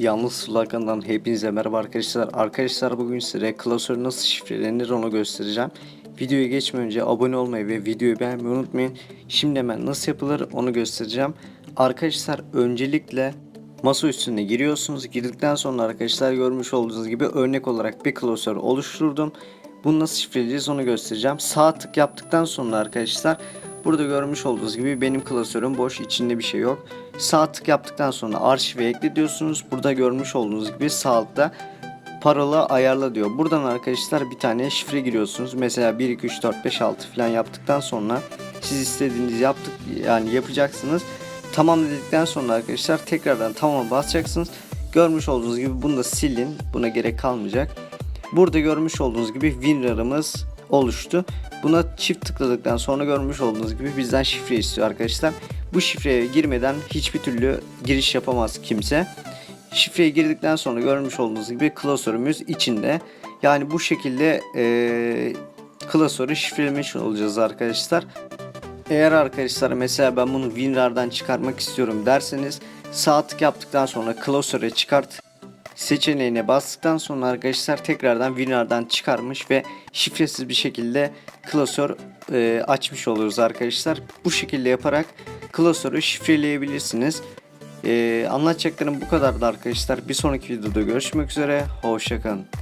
Yalnız Sulakan'dan hepinize merhaba arkadaşlar. Arkadaşlar bugün size klasör nasıl şifrelenir onu göstereceğim. Videoya geçmeden önce abone olmayı ve videoyu beğenmeyi unutmayın. Şimdi hemen nasıl yapılır onu göstereceğim. Arkadaşlar öncelikle masa üstüne giriyorsunuz. Girdikten sonra arkadaşlar görmüş olduğunuz gibi örnek olarak bir klasör oluşturdum. Bunu nasıl şifreleyeceğiz onu göstereceğim. Sağ tık yaptıktan sonra arkadaşlar burada görmüş olduğunuz gibi benim klasörüm boş içinde bir şey yok. Sağ tık yaptıktan sonra arşive ekle diyorsunuz. Burada görmüş olduğunuz gibi sağ altta ayarla diyor. Buradan arkadaşlar bir tane şifre giriyorsunuz. Mesela 1 2 3 4 5 6 falan yaptıktan sonra siz istediğiniz yaptık yani yapacaksınız. Tamam dedikten sonra arkadaşlar tekrardan tamam basacaksınız. Görmüş olduğunuz gibi bunu da silin. Buna gerek kalmayacak. Burada görmüş olduğunuz gibi WinRAR'ımız oluştu. Buna çift tıkladıktan sonra görmüş olduğunuz gibi bizden şifre istiyor arkadaşlar. Bu şifreye girmeden hiçbir türlü giriş yapamaz kimse. Şifreye girdikten sonra görmüş olduğunuz gibi klasörümüz içinde. Yani bu şekilde eee klasörü şifrelemiş olacağız arkadaşlar. Eğer arkadaşlar mesela ben bunu WinRAR'dan çıkarmak istiyorum derseniz sağ tık yaptıktan sonra klasöre çıkart seçeneğine bastıktan sonra arkadaşlar tekrardan WinRAR'dan çıkarmış ve şifresiz bir şekilde klasör e, açmış oluruz arkadaşlar. Bu şekilde yaparak klasörü şifreleyebilirsiniz. E, anlatacaklarım bu kadardı arkadaşlar. Bir sonraki videoda görüşmek üzere. Hoşçakalın.